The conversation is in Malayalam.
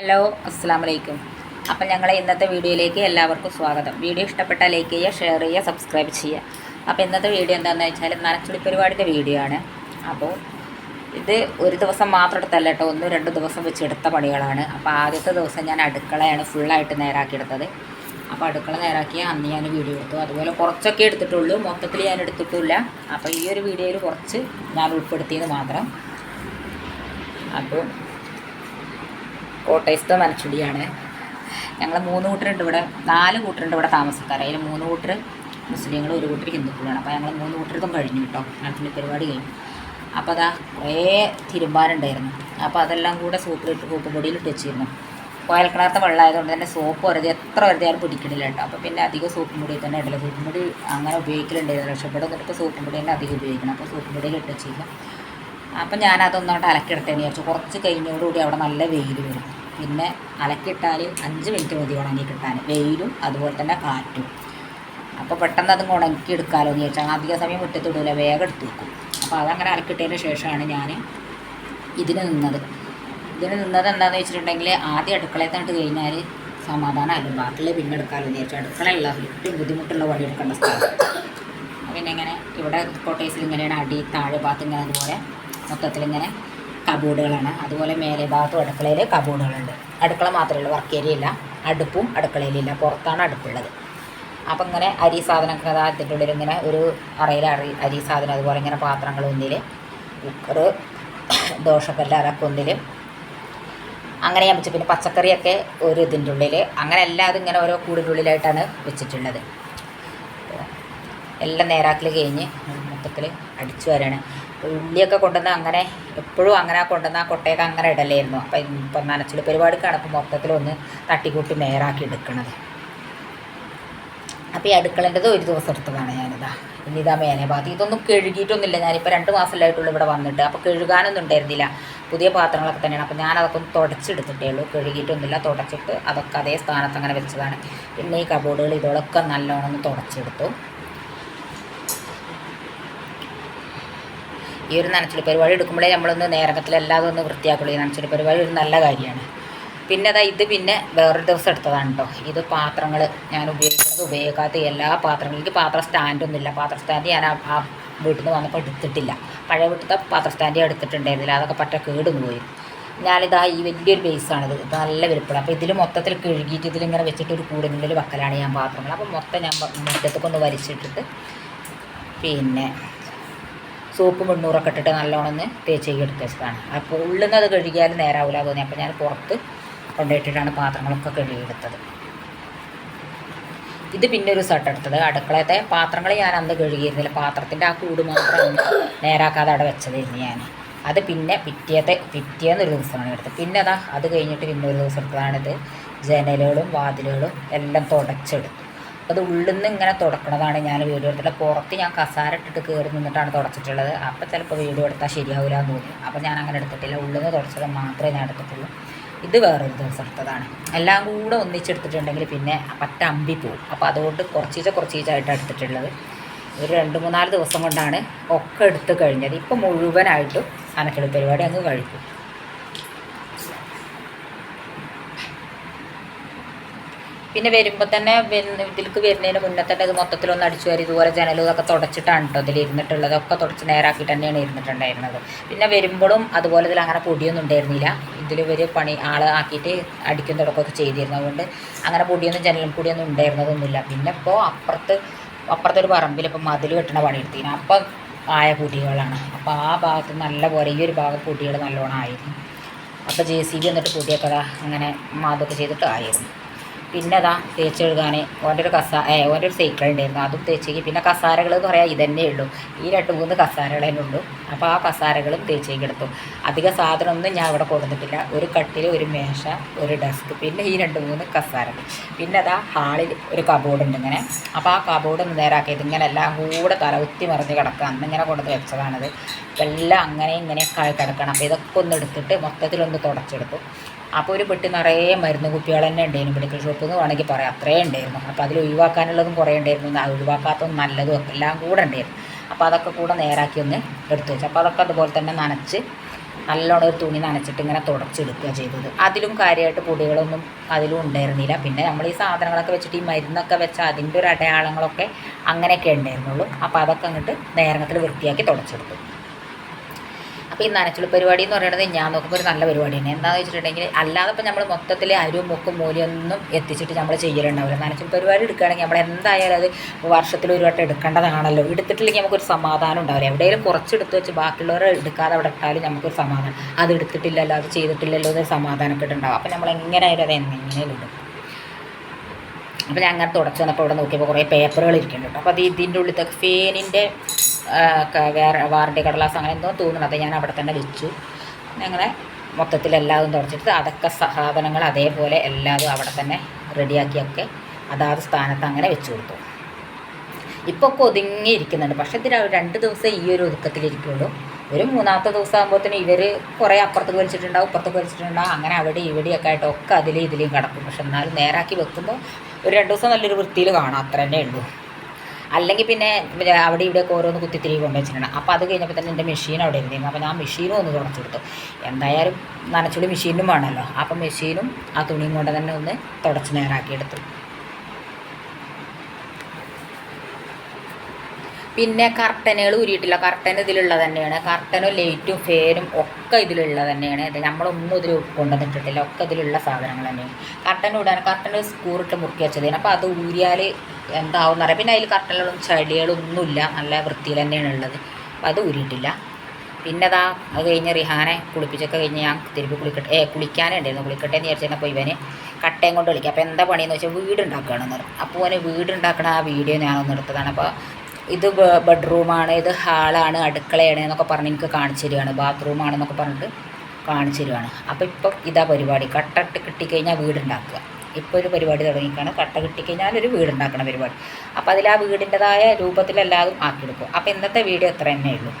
ഹലോ അസ്സാം വലൈക്കും അപ്പം ഞങ്ങളെ ഇന്നത്തെ വീഡിയോയിലേക്ക് എല്ലാവർക്കും സ്വാഗതം. വീഡിയോ ഇഷ്ടപ്പെട്ടാൽ ലൈക്ക് ചെയ്യുക ഷെയർ ചെയ്യുക സബ്സ്ക്രൈബ് ചെയ്യുക. അപ്പോൾ ഇന്നത്തെ വീഡിയോ എന്താണെന്ന് വെച്ചാൽ നനച്ചുളി പരിപാടിയുടെ വീഡിയോ ആണ്. അപ്പോൾ ഇത് ഒരു ദിവസം മാത്രം എടുത്തല്ല കേട്ടോ. ഒന്നും രണ്ട് ദിവസം വെച്ച് എടുത്ത പണികളാണ്. അപ്പോൾ ആദ്യത്തെ ദിവസം ഞാൻ അടുക്കളയാണ് ഫുള്ളായിട്ട് നേരാക്കിയെടുത്തത് അപ്പോൾ അടുക്കള നേരാക്കിയ അന്ന് ഞാൻ വീഡിയോ എടുത്തു. അതുപോലെ കുറച്ചൊക്കെ എടുത്തിട്ടുള്ളൂ. മൊത്തത്തിൽ ഞാൻ എടുത്തിട്ടില്ല. അപ്പോൾ ഈ ഒരു വീഡിയോയിൽ കുറച്ച് ഞാൻ ഉൾപ്പെടുത്തിയത് മാത്രം. അപ്പോൾ കോട്ടയത്തെ മനച്ചുടിയാണ് ഞങ്ങൾ മൂന്ന് കൂട്ടരുണ്ട് ഇവിടെ നാല് കൂട്ടരുണ്ട് ഇവിടെ താമസക്കാർ അതിൽ മൂന്ന് കൂട്ടർ മുസ്ലിങ്ങളും ഒരു കൂട്ടർ ഹിന്ദുക്കളാണ്. അപ്പോൾ ഞങ്ങൾ മൂന്ന് കൂട്ടർക്കും കഴിഞ്ഞു കേട്ടോ. മനസ്സിന്റെ പരിപാടി കഴിഞ്ഞു. അപ്പോൾ അതാ കുറേ തിരുമ്പാനുണ്ടായിരുന്നു അപ്പോൾ അതെല്ലാം കൂടെ സൂപ്പിലിട്ട് സൂപ്പ് പൊടിയിലിട്ട് വെച്ചിരുന്നു. കോയൽക്കണാത്ത വെള്ളമായതുകൊണ്ട് തന്നെ സോപ്പ് വെറുതെ എത്ര വെറുതെ ആരും പിടിക്കണില്ല കേട്ടോ. അപ്പോൾ പിന്നെ അധികം സോപ്പ് പൊടി തന്നെ ഇടില്ല സോപ്പും അങ്ങനെ ഉപയോഗിക്കലുണ്ടായിരുന്നു പക്ഷേ ഇവിടെ വന്നിട്ട് ഇപ്പോൾ സോപ്പും തന്നെ അധികം ഉപയോഗിക്കണം. അപ്പോൾ സോപ്പ് പൊടിയിൽ ഇട്ട് വെച്ചിരുന്നു. അപ്പം ഞാൻ അതൊന്നോട്ട് അലക്കിടത്തേന്ന് വിചാരിച്ചു. കുറച്ച് കഴിഞ്ഞോടുകൂടി അവിടെ നല്ല വെയിൽ വരും. പിന്നെ അലക്കിട്ടാൽ അഞ്ച് മിനിറ്റ് മതി ഉണങ്ങി കിട്ടാൻ വെയിലും അതുപോലെ തന്നെ കാറ്റും. അപ്പോൾ പെട്ടെന്ന് അതും ഉണക്കി എടുക്കാമല്ലോ എന്ന് ചോദിച്ചാൽ അധിക സമയം മുറ്റത്തിടൂല വേഗം എടുത്ത് വെക്കും. അപ്പോൾ അതങ്ങനെ അലക്കിട്ടതിന് ശേഷമാണ് ഞാൻ ഇതിന് നിന്നത്. ഇതിന് നിന്നത് എന്താണെന്ന് വെച്ചിട്ടുണ്ടെങ്കിൽ ആദ്യം അടുക്കളയിൽ തന്നിട്ട് കഴിഞ്ഞാൽ സമാധാനമല്ലോ ബാക്കിയുള്ള പിന്നെ എടുക്കാമല്ലോ എന്ന് ചോദിച്ചാൽ അടുക്കളയല്ല ഏറ്റവും ബുദ്ധിമുട്ടുള്ള പണി എടുക്കേണ്ട സ്ഥലം. പിന്നെ ഇങ്ങനെ ഇവിടെ കോട്ടേഴ്സിൽ ഇങ്ങനെയാണ് അടി താഴെ ഭാഗത്ത് ഇങ്ങനെ അതുപോലെ മൊത്തത്തിൽ ഇങ്ങനെ കബോർഡുകളാണ്. അതുപോലെ മേലെ ഭാഗത്തും അടുക്കളയിൽ കബോർഡുകളുണ്ട്. അടുക്കള മാത്രമേ ഉള്ളൂ വർക്ക് ഏരിയ ഇല്ല. അടുപ്പും അടുക്കളയിലില്ല പുറത്താണ് അടുപ്പുള്ളത്. അപ്പം ഇങ്ങനെ അരി സാധനമൊക്കെ ഉള്ളിൽ ഇങ്ങനെ ഒരു അറയിൽ അറി അരി സാധനം അതുപോലെ ഇങ്ങനെ പാത്രങ്ങൾ ഒന്നിൽ കുക്കർ ദോശക്കല്ല് അതൊക്കെ ഒന്നിൽ അങ്ങനെ ഞാൻ വെച്ചു. പിന്നെ പച്ചക്കറിയൊക്കെ ഒരു ഇതിന്റെ ഉള്ളിൽ അങ്ങനെ എല്ലാതും ഇങ്ങനെ ഓരോ കൂടിന്റെ ഉള്ളിലായിട്ടാണ് വെച്ചിട്ടുള്ളത് എല്ലാം നേരാക്കിൽ കഴിഞ്ഞ് മൊത്തത്തിൽ അടിച്ചു വരാണ്. ഉള്ളിയൊക്കെ കൊണ്ടുവന്ന് അങ്ങനെ എപ്പോഴും അങ്ങനെ കൊണ്ടുവന്നാൽ കൊട്ടയൊക്കെ അങ്ങനെ ഇടലായിരുന്നു. അപ്പം ഇപ്പം നനച്ചിൽ പരിപാടി ഇപ്പം മൊത്തത്തിലൊന്ന് തട്ടിക്കൂട്ടി നേരാക്കി എടുക്കണത്. അപ്പോൾ ഈ അടുക്കളന്റെത് ഒരു ദിവസം എടുത്തതാണ് ഞാനിതാ. ഇനി ഇതാ മേനെ ഭാഗത്ത്. ഇതൊന്നും കഴുകിയിട്ടൊന്നുമില്ല. ഞാനിപ്പോൾ രണ്ട് മാസമല്ലായിട്ടുള്ളൂ ഇവിടെ വന്നിട്ട്. അപ്പോൾ കഴുകാനൊന്നും ഉണ്ടായിരുന്നില്ല. പുതിയ പാത്രങ്ങളൊക്കെ തന്നെയാണ്. അപ്പോൾ ഞാനതൊക്കെ ഒന്ന് തുടച്ചെടുത്തിട്ടേ ഉള്ളൂ. കഴുകിയിട്ടൊന്നുമില്ല. തുടച്ചിട്ട് അതൊക്കെ അതേ സ്ഥാനത്ത് അങ്ങനെ വെച്ചതാണ്. പിന്നെ ഈ കബോർഡുകൾ ഇതോടൊക്കെ നല്ലോണം ഒന്ന് തുടച്ചെടുത്തു. ഈ ഒരു നനച്ചിൽ പരിപാടി എടുക്കുമ്പോഴേ നമ്മളൊന്ന് നേരത്തിലല്ലാതെ ഒന്ന് വൃത്തിയാക്കുള്ളൂ. ഈ നനച്ചിൽ പരിപാടി ഒരു നല്ല കാര്യമാണ്. പിന്നെ അതാ ഇത് പിന്നെ വേറൊരു ദിവസം എടുത്തതാണ് കേട്ടോ ഇത് പാത്രങ്ങൾ ഞാൻ ഉപയോഗിക്കുന്നത് ഉപയോഗിക്കാത്ത എല്ലാ പാത്രങ്ങളും. എനിക്ക് പാത്ര സ്റ്റാൻഡൊന്നുമില്ല പാത്ര സ്റ്റാൻഡ് ഞാൻ ആ വീട്ടിൽ നിന്ന് വന്നപ്പോൾ എടുത്തിട്ടില്ല. പഴയ വീട്ടിലത്തെ പാത്ര സ്റ്റാൻഡ് എടുത്തിട്ടുണ്ടായിരുന്നില്ല. അതൊക്കെ പറ്റ കേടുന്നു പോയി ഞാനിതാ ഈ വലിയൊരു ബേസാണിത് ഇത് നല്ല വലുപ്പമാണ് അപ്പോൾ ഇതിൽ മൊത്തത്തിൽ കഴുകിയിട്ട് ഇതിലിങ്ങനെ വെച്ചിട്ട് ഒരു കൂടിനുള്ളിൽ വക്കലാണ് ഞാൻ പാത്രങ്ങൾ. അപ്പോൾ മൊത്തം ഞാൻ മുറ്റത്തൊക്കെ ഒന്ന് വലിച്ചിട്ടിട്ട് പിന്നെ സോപ്പ് മുന്നൂറൊക്കെ ഇട്ടിട്ട് നല്ലോണം ഒന്ന് തേച്ച് എടുത്ത് വെച്ചതാണ് അപ്പോൾ ഉള്ളിൽ അത് കഴുകിയാൽ നേരാവില്ല തോന്നി. അപ്പോൾ ഞാൻ പുറത്ത് കൊണ്ടുപോയിട്ടിട്ടാണ് പാത്രങ്ങളൊക്കെ കഴുകിയെടുത്തത്. ഇത് പിന്നെ ഒരു സെട്ട് എടുത്തത്. അടുക്കളത്തെ പാത്രങ്ങൾ ഞാൻ അന്ന് കഴുകിയിരുന്നില്ല. പാത്രത്തിന്റെ ആ കൂട് മാത്രം നേരാക്കാതെ അവിടെ വെച്ചതായിരുന്നു ഞാൻ. അത് പിന്നെ പിറ്റേത്തെ പിറ്റേന്ന് ഒരു ദിവസമാണ് എടുത്തത്. പിന്നെ അതാ അത് കഴിഞ്ഞിട്ട് പിന്നെ ഒരു ദിവസം എടുത്തതാണിത്. ജനലുകളും വാതിലുകളും എല്ലാം തുടച്ചെടുത്തു. അത് ഉള്ളിൽ നിന്ന് ഇങ്ങനെ തുടക്കണതാണ് ഞാൻ വീഡിയോ എടുത്തിട്ട്. പുറത്ത് ഞാൻ കസാര ഇട്ടിട്ട് കയറി നിന്നിട്ടാണ് തുടച്ചിട്ടുള്ളത്. അപ്പോൾ ചിലപ്പോൾ വീഡിയോ എടുത്താൽ ശരിയാവില്ല എന്ന് തോന്നി അപ്പോൾ ഞാൻ അങ്ങനെ എടുത്തിട്ടില്ല. ഉള്ളിൽ നിന്ന് തുടച്ചത് മാത്രമേ ഞാൻ എടുത്തിട്ടുള്ളൂ. ഇത് വേറൊരു ദിവസം എടുത്തതാണ്. എല്ലാം കൂടെ ഒന്നിച്ചെടുത്തിട്ടുണ്ടെങ്കിൽ പിന്നെ പറ്റ അമ്പി പോവും. അപ്പോൾ അതുകൊണ്ട് കുറച്ചീച്ച കുറച്ചീച്ചായിട്ടാണ് എടുത്തിട്ടുള്ളത്. ഒരു രണ്ട് മൂന്നാൽ ദിവസം കൊണ്ടാണ് ഒക്കെ എടുത്ത് കഴിഞ്ഞത്. ഇപ്പം മുഴുവനായിട്ടും അനക്കെടുപ്പ് പരിപാടി അങ്ങ് കഴിക്കും. പിന്നെ വരുമ്പോൾ തന്നെ ഇതിലേക്ക് വരുന്നതിന് മുന്നേ തന്നെ ഇത് മൊത്തത്തിലൊന്ന് അടിച്ചു വരും ഇതുപോലെ ജനലും തുടച്ചിട്ടാണ് കേട്ടോ ഇതിൽ ഇരുന്നിട്ടുള്ളത് ഒക്കെ തുടച്ച് നേരാക്കി തന്നെയാണ് ഇരുന്നിട്ടുണ്ടായിരുന്നത്. പിന്നെ വരുമ്പോഴും അതുപോലെ ഇതിൽ അങ്ങനെ പൊടിയൊന്നും ഉണ്ടായിരുന്നില്ല. ഇതിൽ ഇവർ പണി ആൾ ആക്കിയിട്ട് അടിക്കും തുടക്കമൊക്കെ ചെയ്തിരുന്നു അതുകൊണ്ട് അങ്ങനെ പൊടിയൊന്നും ജനലും പൊടിയൊന്നും ഉണ്ടായിരുന്നതൊന്നുമില്ല. പിന്നെ ഇപ്പോൾ അപ്പുറത്ത് അപ്പുറത്തൊരു പറമ്പിൽ ഇപ്പം മതിൽ കെട്ടണ പണി പണിയെടുത്തിന്. അപ്പം ആയ പൊടികളാണ്. അപ്പോൾ ആ ഭാഗത്ത് നല്ല പോലെ ഈ ഒരു ഭാഗം പൊടികൾ നല്ലോണം ആയിരുന്നു. അപ്പോൾ ജെ സി ബി എന്നിട്ട് പൊടിയൊക്കെ അങ്ങനെ മാതൊക്കെ ചെയ്തിട്ട് ആയിരുന്നു. പിന്നെ അതാ തേച്ച് കഴുകാൻ ഓന്റെ ഒരു കസ ഏ ഓന്റെ സൈക്കിൾ ഉണ്ടായിരുന്നു. അതും തേച്ചേക്ക്. പിന്നെ കസാരകൾ എന്ന് പറയാൻ ഇതന്നെ ഉള്ളൂ. ഈ രണ്ട് മൂന്ന് കസാരകൾ തന്നെ ഉള്ളൂ. അപ്പോൾ ആ കസാരകളും തേച്ചേക്ക് എടുത്തു. അധിക സാധനമൊന്നും ഞാൻ ഇവിടെ കൊടുത്തിട്ടില്ല ഒരു കട്ടിൽ ഒരു മേശ ഒരു ഡെസ്ക് പിന്നെ ഈ രണ്ട് മൂന്ന് കസാരകൾ. പിന്നെ അതാ ഹാളിൽ ഒരു കബോർഡ് ഉണ്ട് ഇങ്ങനെ. അപ്പോൾ ആ കബോർഡ് ഒന്ന് നേരാക്കിയത് ഇങ്ങനെ എല്ലാം കൂടെ തല ഉത്തി മറിഞ്ഞ് കിടക്കുക അന്ന് ഇങ്ങനെ കൊണ്ടുവന്ന് വെച്ചതാണത്. എല്ലാം അങ്ങനെ ഇങ്ങനെ കിടക്കണം. അപ്പോൾ ഇതൊക്കെ ഒന്ന് എടുത്തിട്ട് മൊത്തത്തിലൊന്ന് തുടച്ചെടുത്തു. അപ്പോൾ ഒരു പെട്ടി നിറയെ മരുന്ന് കുപ്പികൾ തന്നെ ഉണ്ടായിരുന്നു. മെഡിക്കൽ ഷോപ്പ് എന്ന് വേണമെങ്കിൽ പറയാം. അത്രേ ഉണ്ടായിരുന്നു. അപ്പോൾ അതിൽ ഒഴിവാക്കാനുള്ളതും കുറേ ഉണ്ടായിരുന്നു. ഒഴിവാക്കാത്തതും നല്ലതും എല്ലാം കൂടെ ഉണ്ടായിരുന്നു. അപ്പോൾ അതൊക്കെ കൂടെ നേരാക്കി ഒന്ന് എടുത്തു വെച്ചു. അപ്പോൾ അതൊക്കെ അതുപോലെ തന്നെ നനച്ച് നല്ലോണം ഒരു തുണി നനച്ചിട്ട് ഇങ്ങനെ തുടച്ചെടുക്കുക ചെയ്തത്. അതിലും കാര്യമായിട്ട് പൊടികളൊന്നും അതിലും ഉണ്ടായിരുന്നില്ല. പിന്നെ നമ്മൾ ഈ സാധനങ്ങളൊക്കെ വെച്ചിട്ട് ഈ മരുന്നൊക്കെ വെച്ച അതിന്റെ ഒരു അടയാളങ്ങളൊക്കെ അങ്ങനെയൊക്കെ ഉണ്ടായിരുന്നുള്ളൂ. അപ്പോൾ അതൊക്കെ അങ്ങോട്ട് നേരത്തിൽ വൃത്തിയാക്കി തുടച്ചെടുത്തു. അപ്പോൾ ഈ നനച്ചുള്ള പരിപാടി എന്ന് പറയുന്നത് ഞാൻ നോക്കുമ്പോൾ ഒരു നല്ല പരിപാടിയാണ് എന്താണെന്ന് വെച്ചിട്ടുണ്ടെങ്കിൽ അല്ലാതെ ഇപ്പം നമ്മൾ മൊത്തത്തിൽ അരിവും മുക്കും മൂലയൊന്നും എത്തിച്ചിട്ട് നമ്മൾ ചെയ്യലുണ്ടാവില്ല. നനച്ചുള്ള പരിപാടി എടുക്കുകയാണെങ്കിൽ നമ്മൾ എന്തായാലും അത് വർഷത്തിൽ ഒരു വട്ടം എടുക്കേണ്ടതാണല്ലോ. എടുത്തിട്ടില്ലെങ്കിൽ നമുക്കൊരു സമാധാനം ഉണ്ടാവില്ല. എവിടെയെങ്കിലും കുറച്ചെടുത്ത് വെച്ച് ബാക്കിയുള്ളവരെ എടുക്കാതെ അവിടെ ഇട്ടാലും നമുക്കൊരു സമാധാനം. അത് എടുത്തിട്ടില്ലല്ലോ അത് ചെയ്തിട്ടില്ലല്ലോ എന്നൊരു സമാധാനമൊക്കെ ഉണ്ടാവും. അപ്പോൾ നമ്മൾ എങ്ങനെയായാലും അത് എങ്ങനെയും ഇടും. അപ്പോൾ ഞാൻ അങ്ങനെ തുടച്ച് വന്നപ്പോൾ ഇവിടെ നോക്കിയപ്പോൾ കുറേ പേപ്പറുകൾ ഇരിക്കുന്നുണ്ട് അപ്പോൾ അത് ഇതിന്റെ ഉള്ളിലത്തെ ഫേനിന്റെ വേറെ വാറണ്ടി കടലാസ് അങ്ങനെ എന്തോ തോന്നുന്നത് ഞാൻ അവിടെ തന്നെ വെച്ചു. ഞങ്ങളെ മൊത്തത്തിൽ എല്ലാതും തുടച്ചിട്ട് അതൊക്കെ സാധനങ്ങൾ അതേപോലെ എല്ലാതും അവിടെ തന്നെ റെഡിയാക്കിയൊക്കെ അതാത് സ്ഥാനത്ത് അങ്ങനെ വെച്ച് കൊടുത്തു. ഇപ്പോൾ ഒക്കെ ഒതുങ്ങിയിരിക്കുന്നുണ്ട് പക്ഷേ ഇത് രണ്ട് ദിവസം ഈ ഒരു ഒതുക്കത്തിലിരിക്കുള്ളൂ ഒരു മൂന്നാമത്തെ ദിവസം ആകുമ്പോഴത്തേന് ഇവർ കുറേ അപ്പുറത്ത് വലിച്ചിട്ടുണ്ടാവും ഇപ്പുറത്ത് വലിച്ചിട്ടുണ്ടാവും. അങ്ങനെ അവിടെ ഇവിടെയൊക്കെ ആയിട്ട് ഒക്കെ അതിലും ഇതിലും കിടക്കും. പക്ഷെ എന്നാലും നേരാക്കി വെക്കുമ്പോൾ ഒരു രണ്ട് ദിവസം നല്ലൊരു വൃത്തിയിൽ കാണാം. അത്ര തന്നെ ഉള്ളൂ. അല്ലെങ്കിൽ പിന്നെ അവിടെ ഇവിടെയൊക്കെ ഓരോന്ന് കുത്തിത്തിരി കൊണ്ടുവച്ചിട്ടുണ്ട്. അപ്പോൾ അത് കഴിഞ്ഞപ്പോൾ തന്നെ എന്റെ മെഷീൻ അവിടെ ഇരുന്നിരുന്നു അപ്പോൾ ഞാൻ മെഷീനും ഒന്ന് തുടച്ചു കൊടുത്തു. എന്തായാലും നനച്ചുള്ളി മെഷീനും വേണമല്ലോ. അപ്പം മെഷീനും ആ തുണിയും കൊണ്ട് തന്നെ ഒന്ന് തുടച്ച് നേരാക്കിയെടുത്തു പിന്നെ കർട്ടനുകൾ ഉരിയിട്ടില്ല കർട്ടൻ ഇതിലുള്ളത് തന്നെയാണ്. കർട്ടനും ലൈറ്റും ഫേനും ഒക്കെ ഇതിലുള്ള തന്നെയാണ്. ഇത് നമ്മളൊന്നും ഇതിൽ കൊണ്ടുവന്നിട്ടിട്ടില്ല ഒക്കെ ഇതിലുള്ള സാധനങ്ങൾ തന്നെയാണ്. കർട്ടൻ ഇടാൻ കർട്ടൻ സ്കൂറിട്ട് മുറുക്കി വെച്ചതാണ് അപ്പോൾ അത് ഊരിയാൽ എന്താവും എന്നറിയാം പിന്നെ അതിൽ കർട്ടനുകളും ചെടികളും ഒന്നുമില്ല നല്ല വൃത്തിയിൽ തന്നെയാണ് ഉള്ളത്. അപ്പോൾ അത് ഊരിയിട്ടില്ല. പിന്നെ അതാ അത് കഴിഞ്ഞ് റിഹാനെ കുളിപ്പിച്ചൊക്കെ കഴിഞ്ഞ് ഞാൻ തിരുപ്പി കുളിക്കട്ടെ. ഏ കുളിക്കാനുണ്ടായിരുന്നു കുളിക്കട്ടെ എന്ന് വിചാരിച്ചപ്പോൾ ഇവന് കട്ടയും കൊണ്ട് വിളിക്കുക അപ്പോൾ എന്താ പണിയെന്ന് വെച്ചാൽ വീട് ഉണ്ടാക്കുകയാണെന്ന് പറഞ്ഞു. അപ്പോൾ അവന് വീട് ഉണ്ടാക്കണ ആ വീഡിയോ ഞാനൊന്ന് എടുത്തതാണ്. അപ്പോൾ ഇത് ബെഡ്റൂമാണ് ഇത് ഹാളാണ് അടുക്കളയാണ് എന്നൊക്കെ പറഞ്ഞ് എനിക്ക് കാണിച്ചു തരികയാണ് ബാത്റൂമാണെന്നൊക്കെ പറഞ്ഞിട്ട് കാണിച്ചു തരികയാണ് അപ്പോൾ ഇപ്പം ഇതാ പരിപാടി. കട്ടട്ട് കിട്ടിക്കഴിഞ്ഞാൽ വീടുണ്ടാക്കുക. ഇപ്പോൾ ഒരു പരിപാടി തുടങ്ങിക്കാണ്. കട്ട കിട്ടിക്കഴിഞ്ഞാൽ ഒരു വീടുണ്ടാക്കണ പരിപാടി. അപ്പോൾ അതിൽ ആ വീടിന്റെതായ രൂപത്തിലെല്ലാതും ആക്കിയെടുക്കും അപ്പോൾ ഇന്നത്തെ വീഡിയോ അത്ര തന്നെ ഉള്ളൂ.